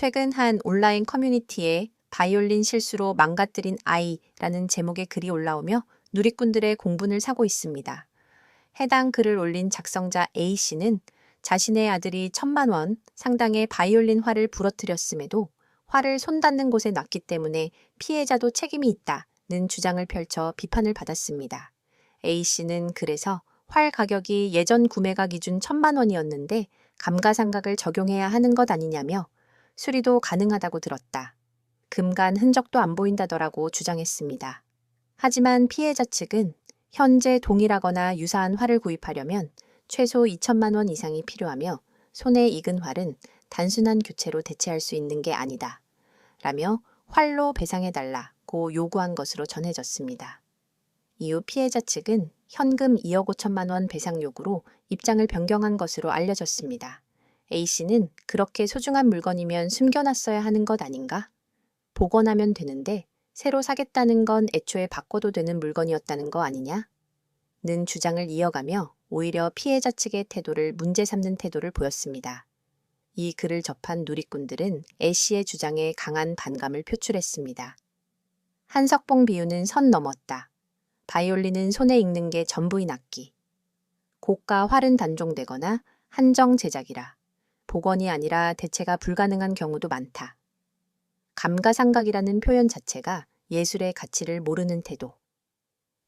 최근 한 온라인 커뮤니티에 바이올린 실수로 망가뜨린 아이라는 제목의 글이 올라오며 누리꾼들의 공분을 사고 있습니다. 해당 글을 올린 작성자 A씨는 자신의 아들이 천만 원 상당의 바이올린 활을 부러뜨렸음에도 활을 손 닿는 곳에 놨기 때문에 피해자도 책임이 있다는 주장을 펼쳐 비판을 받았습니다. A씨는 그래서 활 가격이 예전 구매가 기준 천만 원이었는데 감가상각을 적용해야 하는 것 아니냐며 수리도 가능하다고 들었다. 금간 흔적도 안 보인다더라고 주장했습니다. 하지만 피해자 측은 현재 동일하거나 유사한 활을 구입하려면 최소 2천만 원 이상이 필요하며 손에 익은 활은 단순한 교체로 대체할 수 있는 게 아니다. 라며 활로 배상해달라고 요구한 것으로 전해졌습니다. 이후 피해자 측은 현금 2억 5천만 원 배상 요구로 입장을 변경한 것으로 알려졌습니다. A씨는 그렇게 소중한 물건이면 숨겨놨어야 하는 것 아닌가? 복원하면 되는데 새로 사겠다는 건 애초에 바꿔도 되는 물건이었다는 거 아니냐? 는 주장을 이어가며 오히려 피해자 측의 태도를 문제 삼는 태도를 보였습니다. 이 글을 접한 누리꾼들은 A씨의 주장에 강한 반감을 표출했습니다. 한석봉 비유는 선 넘었다. 바이올린은 손에 익는 게 전부인 악기. 고가 활은 단종되거나 한정 제작이라 복원이 아니라 대체가 불가능한 경우도 많다. 감가상각이라는 표현 자체가 예술의 가치를 모르는 태도.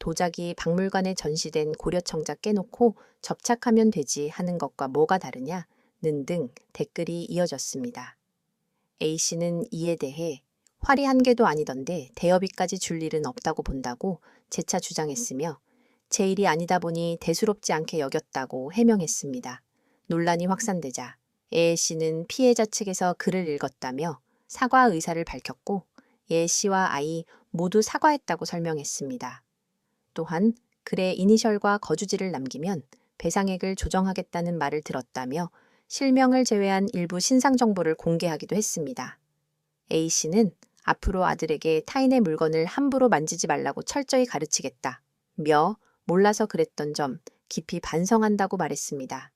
도자기 박물관에 전시된 고려청작 깨놓고 접착하면 되지 하는 것과 뭐가 다르냐? 는 등 댓글이 이어졌습니다. A씨는 이에 대해 활이 한 개도 아니던데 대여비까지 줄 일은 없다고 본다고 재차 주장했으며 제 일이 아니다 보니 대수롭지 않게 여겼다고 해명했습니다. 논란이 확산되자 예 씨는 피해자 측에서 글을 읽었다며 사과 의사를 밝혔고 예 씨와 아이 모두 사과했다고 설명했습니다. 또한 글에 이니셜과 거주지를 남기면 배상액을 조정하겠다는 말을 들었다며 실명을 제외한 일부 신상 정보를 공개하기도 했습니다. A 씨는 앞으로 아들에게 타인의 물건을 함부로 만지지 말라고 철저히 가르치겠다. 며 몰라서 그랬던 점 깊이 반성한다고 말했습니다.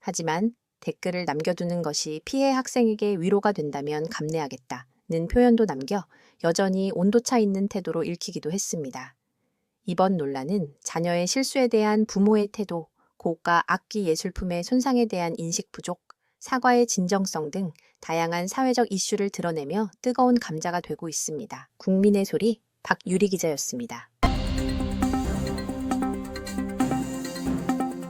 하지만 댓글을 남겨두는 것이 피해 학생에게 위로가 된다면 감내하겠다는 표현도 남겨 여전히 온도차 있는 태도로 읽히기도 했습니다. 이번 논란은 자녀의 실수에 대한 부모의 태도, 고가 악기 예술품의 손상에 대한 인식 부족, 사과의 진정성 등 다양한 사회적 이슈를 드러내며 뜨거운 감자가 되고 있습니다. 국민의 소리 박유리 기자였습니다.